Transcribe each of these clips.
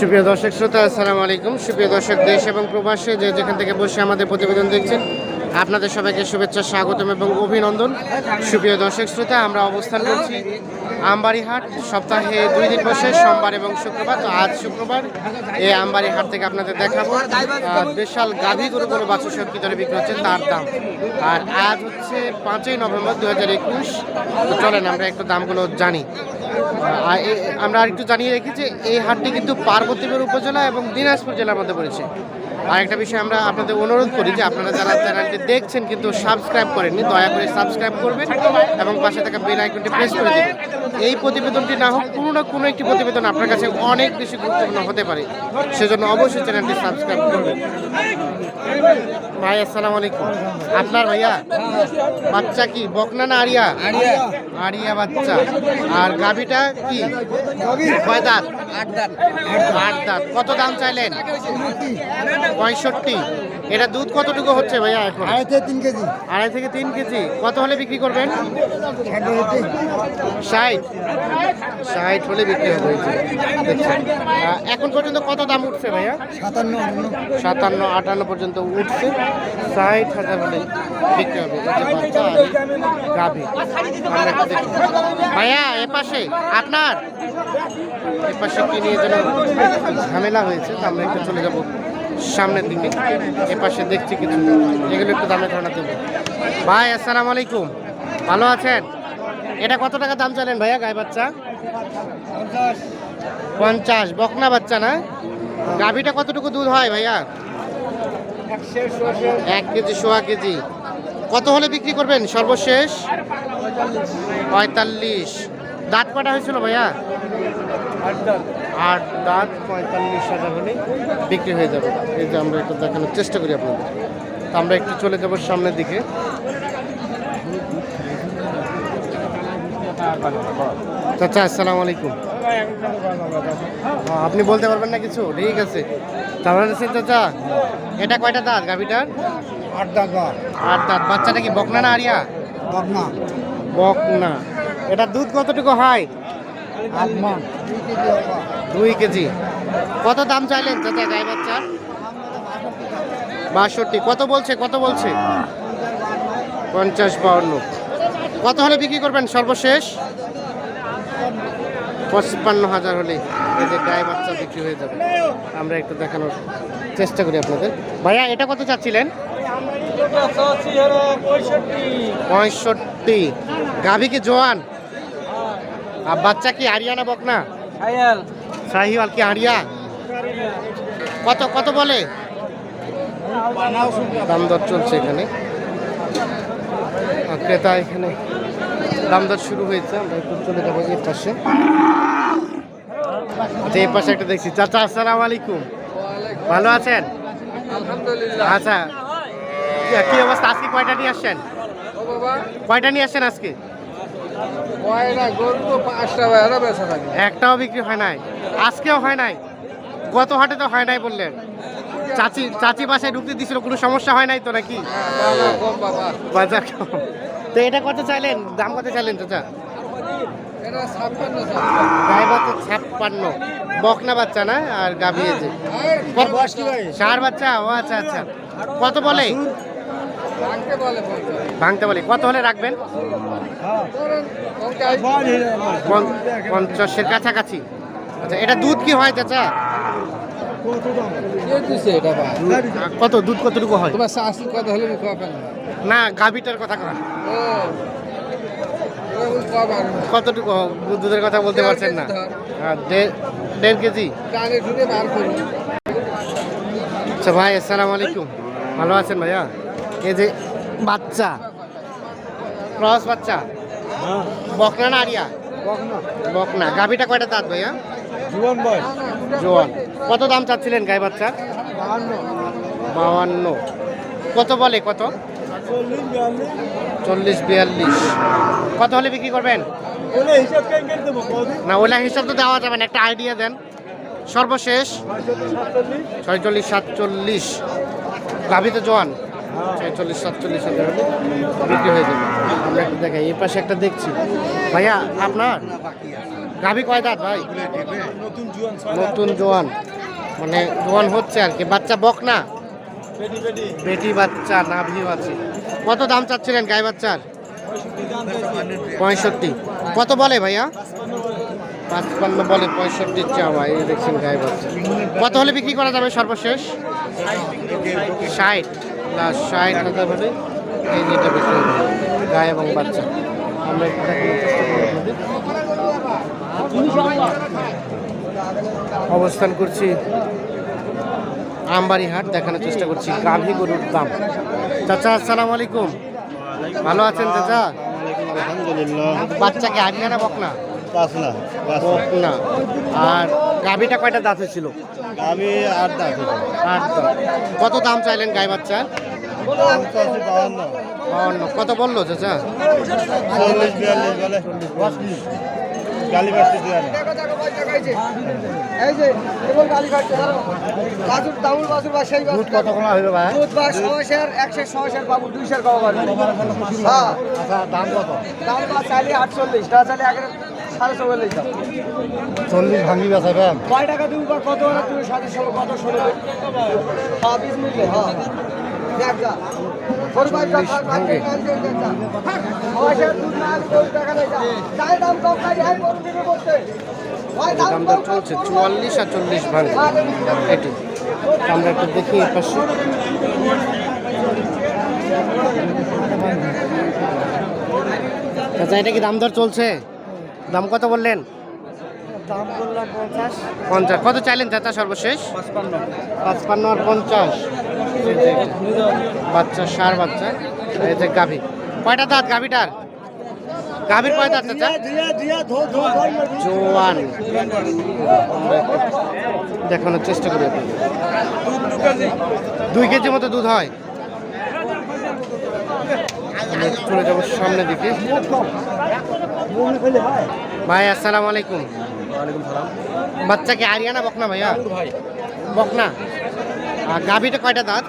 সুপ্রিয় দর্শক শ্রোতা, আসসালামু আলাইকুম। সুপ্রিয় দর্শক, দেশ এবং প্রবাসে যে যেখান থেকে বসে আমাদের প্রতিবেদন দেখছেন, আপনাদের সবাইকে শুভেচ্ছা, স্বাগতম এবং অভিনন্দন। সুপ্রিয় দর্শক শ্রোতা, আমরা অবস্থান করছি আমবাড়িহাট। সপ্তাহে দুই দিন বসে, সোমবার এবং শুক্রবার। তো আজ শুক্রবার এই আমবাড়িহাট থেকে আপনাদের দেখাবো বিশাল গাভী গরু কোনো বাছুর কি দরে বিক্রি হচ্ছে তার দাম। আর আজ হচ্ছে পাঁচই নভেম্বর দু হাজার একুশ। চলেন, আমরা একটু দামগুলো জানি। আমরা আরেকটু জানিয়ে রেখি যে এই হাটটি কিন্তু পার্বতীপুর উপজেলা এবং দিনাজপুর জেলার মধ্যে পড়েছে। আর একটা বিষয় আমরা আপনাদের অনুরোধ করি যে আপনারা যারা চ্যানেলটি দেখছেন কিন্তু সাবস্ক্রাইব করেননি, দয়া করে সাবস্ক্রাইব করবেন এবং পাশে থাকা বেল আইকনটি প্রেস করে দেবেন। এই প্রতিবেদনটি না হোক কোনো না কোনো একটি প্রতিবেদন আপনার কাছে অনেক বেশি গুরুত্বপূর্ণ হতে পারে সেজন্য অবশ্যই চ্যানেলটি সাবস্ক্রাইব করবেন। ভাই আসসালামু আলাইকুম। আপনার ভাইয়া? বাচ্চা কি? বকনা না আরিয়া? আরিয়া বাচ্চা। আর গাভিটা কি? কয় দাঁত? আট দাঁত। কত দাম চাইলেন? পঁয়ষট্টি। এটা দুধ কতটুকু হচ্ছে ভাইয়া এখন? আড়াই থেকে তিন কেজি। আড়াই থেকে তিন কেজি। কত হলে বিক্রি করবেন? ষাট। ষাট হলে বিক্রি হবে। আহ, এখন পর্যন্ত কত দাম উঠছে ভাইয়া? সাতান্ন সাতান্ন আটান্ন পর্যন্ত উঠছে। ষাট হাজার হলে বিক্রি হবে। গাভী। ভাইয়া এ পাশে আপনার? এ পাশে কি নিয়ে যেন ঝামেলা হয়েছে আমরা একটু চলে যাব সামনের দিকে। এ পাশে দেখছি কিছু। এগুলো একটু দামে ধারণা দেবো। ভাই আসসালামু আলাইকুম। ভালো আছেন? এটা কত টাকা দাম চাইলেন ভাইয়া গায়ে বাচ্চা? পঞ্চাশ। বকনা বাচ্চা না? গাভীটা কতটুকু দুধ হয় ভাইয়া? এক কেজি, সোয়া কেজি। কত হলে বিক্রি করবেন সর্বশেষ? পঁয়তাল্লিশ। দাঁত কটা হয়েছিল ভাইয়া? আট দাঁত, পঁয়তাল্লিশ হাজার হলে বিক্রি হয়ে যাবে। এই যে আমরা একটু দেখানোর চেষ্টা করি আপনাদের। তো আমরা একটু চলে যাব সামনের দিকে। চাচা আসসালামু আলাইকুম। আপনি বলতে পারবেন না কিছু? ঠিক আছে। চাচা এটা কয়টা দাঁত গাভিটার? আট টাকা আট দাঁত। বাচ্চাটা কি বকনা না আরিয়া? পাবনা বকনা। এটা দুধ কতটুকু হয়? আট মান দুই কেজি। কত দাম চাইলেন চাচা গাই বাচ্চার? বাষট্টি। কত বলছে? কত বলছে? পঞ্চাশ বাউন্ন। কত হলে বিক্রি করবেন সর্বশেষ? পঁচপান্ন হাজার হলে এই যে গায়ে বাচ্চা বিক্রি হয়ে যাবে। আমরা একটু দেখানোর চেষ্টা করি আপনাদের। ভাইয়া, এটা কত চাচ্ছিলেন? পঁয়ষট্টি। গাভী কি জোয়ান? আর বাচ্চা কি আরিয়ানা বকনা? শাহিওয়াল কি আরিয়া কত কত বলে? দাম দর চলছে এখানে। ক্রেতা এখানে। দাম দর শুরু হয়েছে আমরা একটু চলে যাব এর পাশে। আচ্ছা এই পাশে একটা দেখছি। চাচা আসসালাম আলাইকুম। ভালো আছেন? আচ্ছা। কি- অবস্থা? আজকে কয়টা নিয়ে আসছেন? কয়টা নিয়ে আসছেন আজকে? একটাও বিক্রি হয় নাই। আজকেও হয় নাই। গত হাটে তো হয় নাই বললেন। চাচি চাচি বাসায় ঢুকতে দিছিল কোনো সমস্যা হয় নাই তো নাকি? বাজার কম। তো এটা কত চাইলেন? দাম কত চাইলেন চাচা? বাচ্চা ছাপ্পান্ন। বকনা বাচ্চা না? আর গাভিয়ে যে। সার বাচ্চা? ও আচ্ছা আচ্ছা। কত বলে? ভাঙতে বলে কত হলে রাখবেন? পঞ্চ- পঞ্চাশের কাছাকাছি। আচ্ছা এটা দুধ কি হয় চাচা? কত দুধ কতটুকু হয়? তোমার শাশি কথা হলে না গাভিটার কথা কবার কতটুকু দুধের কথা বলতে পারছেন না। হ্যাঁ, দেড়- দেড় কেজি? করি। আচ্ছা ভাই আসসালামু আলাইকুম। ভালো আছেন ভাইয়া? এই যে বাচ্চা। ক্রস বাচ্চা। বকনা না আরিয়া? বকনা। গাভিটা কয়টা দাঁত ভাইয়া? জীবন বয়স জোয়ান। কত দাম চাচ্ছিলেন গাই বাচ্চা? বাউান্ন কত বলে কত? চল্লিশ বিয়াল্লিশ। কত হলে বিক্রি করবেন? না ওলা হিসাব তো দেওয়া যাবে না একটা আইডিয়া দেন। সর্বশেষ। ছয়চল্লিশ সাতচল্লিশ। গাভিতে জোয়ান। ছয়চল্লিশ সাতচল্লিশ বিক্রি হয়ে যাবে। আমরা একটু দেখাই এই পাশে একটা দেখছি। ভাইয়া আপনার? গাভি কয় দাঁত ভাই? নতুন জুয়ান। মানে জোয়ান হচ্ছে আর কি। বাচ্চা বক না? বেটি বাচ্চা, নাভিও আছে। কত দাম চাচ্ছিলেন গাই বাচ্চার? পঁয়ষট্টি। কত বলে ভাইয়া? পাঁচপান্ন বলে, পঁয়ষট্টি চাওয়া। এই দেখছেন গাই বাচ্চা। কত হলে বিক্রি করা যাবে সর্বশেষ? ষাট। না, ষাট হাজার হলে এই যেটা বিক্রি গাই এবং বাচ্চা। আমরা একটু দেখানোর চেষ্টা করি আপনাদের। অবস্থান করছি আমবাড়ি হাট দেখানোর চেষ্টা করছি গাভী গরুর দাম। চাচা আসসালামু আলাইকুম। ভালো আছেন চাচা? আলহামদুলিল্লাহ। বাচ্চাকে আগে না বকনা পাঁচ না আর গাভীটা কয়টা দাঁত ছিল? আমি আট দাঁত আট দাঁত। কত দাম চাইলেন গাই বাউন্ন কত বলল চাচা? চল্লিশ বিয়াল্লিশ বলে। গালি বাড়তে দেওয়া না। এই যে। এবং গালি কাটছে বাসুর দামুর বাসুর বা সেই দুধ কতক্ষণ হইবে ভাই? দুধ বা সমস্যার একশো সমস্যার বাবু দুইশোর পারবে হ্যাঁ। আচ্ছা দাম কত? দাম বা চাইলে আটচল্লিশ না চাইলে এক সাড়ে চল্লিশ দাম। চল্লিশ ভাঙি বেচা ফ্যান কয় টাকা তুমি বা কত তুমি সাথে ষোলো কত ষোলো? হ্যাঁ বিশ মিনিটে হ্যাঁ। দেখ চল্লিশ কম চলছে চুয়াল্লিশ আর চল্লিশ ভাঙে। এটি। আমরা একটু দেখি এর পাশে। চাচা এটা কি দাম দর চলছে? দাম কত বললেন? পঞ্চাশ। কত চাইলেন চাচা সর্বশেষ? পাঁচপান্ন আর পঞ্চাশ। এই যে বাচ্চা সার বাচ্চা। এই যে গাভী। কয়টা দাঁত গাভীটার? গাভীর কয় দাঁত চাচা? জোয়ান। দেখানোর চেষ্টা করি দুই কেজি মতো দুধ হয়। চলে যাব সামনের দিকে। ভাই আসসালামু আলাইকুম। বাচ্চা কি আরিয়ানা বকনা ভাইয়া? বকনা? গাভীটা কয়টা দাঁত?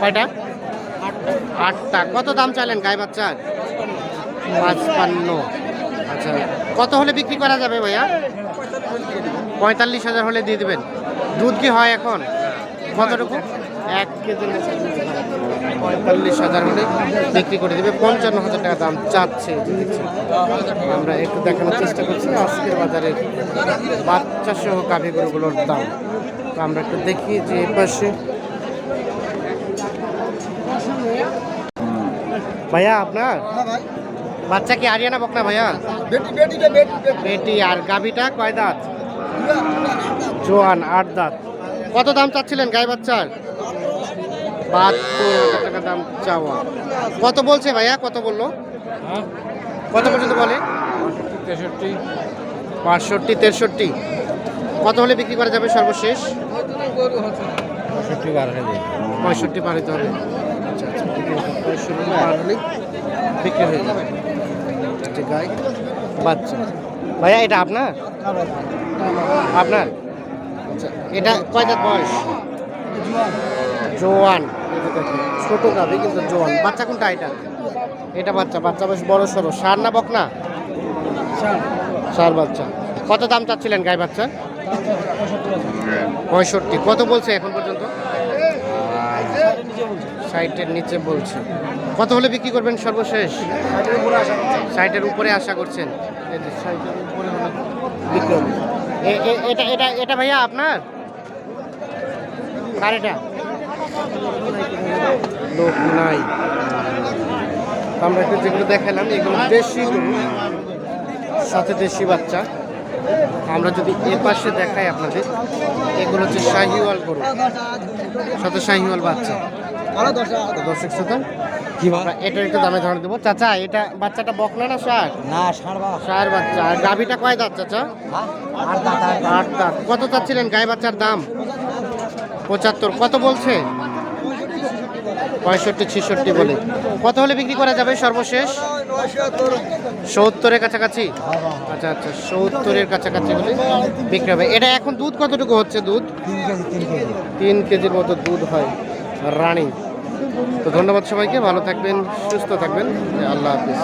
কয়টা? আটটা। কত দাম চাইলেন গাই বাচ্চার? পাঁচপান্ন। আচ্ছা কত হলে বিক্রি করা যাবে ভাইয়া? পঁয়তাল্লিশ হাজার হলে দিয়ে দেবেন। দুধ কি হয় এখন? কতটুকু? এক কেজি। পঁয়তাল্লিশ হাজার হলে বিক্রি করে দেবে। পঞ্চান্ন হাজার টাকা দাম চাচ্ছে। আমরা একটু দেখানোর চেষ্টা করছি। আজকের বাজারে বাচ্চা সহ গাভী গরুগুলোর দাম। তো আমরা একটু দেখি যে এ পাশে। ভাইয়া আপনার? বাচ্চা কি আরিয়ানা বকনা ভাইয়া? বেটি বেটি বেটি বেটি। আর গাভিটা কয় দাঁত? জোয়ান আট দাঁত। কত দাম চাচ্ছিলেন গাই বাচ্চার? বাহাত্তর হাজার টাকা দাম চাওয়া। কত বলছে ভাইয়া? কত বলল? কত পর্যন্ত বলে? তেষট্টি। পাঁচষট্টি তেষট্টি। কত হলে বিক্রি করা যাবে সর্বশেষ? পঁয়ষট্টি হয়ে পার হতে হবে। আচ্ছা আচ্ছা পঁয়ষট্টি পার হলেই বিক্রি হয়ে যাবে। গাই বাচ্চা। ভাইয়া এটা আপনার? আপনার? আচ্ছা। এটা কয় দাঁত বয়স? জোয়ান। ছোট গাভি কিন্তু জোয়ান। বাচ্চা কোনটা এটা? এটা বাচ্চা বাচ্চা বেশ বড় সড়ো সার না বক না সার বাচ্চা। কত দাম চাচ্ছিলেন গাই বাচ্চা? পঁয়ষট্টি। কত বলছে এখন পর্যন্ত? ষাটের নিচে বলছে। কত হলে বিক্রি করবেন সর্বশেষ? ষাটের উপরে আশা করছেন। এটা এটা এটা ভাইয়া আপনার? কার এটা লোক নাই। আমরা একটু যেগুলো দেখালাম, এগুলো দেশি সাথে দেশি বাচ্চা। আমরা যদি এ পাশে দেখাই আপনাদের এগুলো হচ্ছে শাহিওয়াল গরু। সাথে শাহিওয়াল বাচ্চা। দর্শক শ্রোতা কি আমরা এটার একটু দামে ধরে দেবো চাচা এটা বাচ্চাটা বকনা না সার না সার বাচ্চা। আর গাভিটা কয় দাঁত চাচা? আর আট দাঁত কত চাচ্ছিলেন গায়ে বাচ্চার দাম? পঁচাত্তর। কত বলছে? পঁয়ষট্টি, ছেষট্টি বলে। কত হলে বিক্রি করা যাবে সর্বশেষ? সত্তরের কাছাকাছি? আচ্ছা আচ্ছা সত্তরের কাছাকাছি হলে বিক্রি হবে। এটা এখন দুধ কতটুকু হচ্ছে দুধ? তিন কেজি তিন কেজি তিন কেজির মতো দুধ হয় রানিং। তো ধন্যবাদ সবাইকে, ভালো থাকবেন, সুস্থ থাকবেন। আল্লাহ হাফিজ।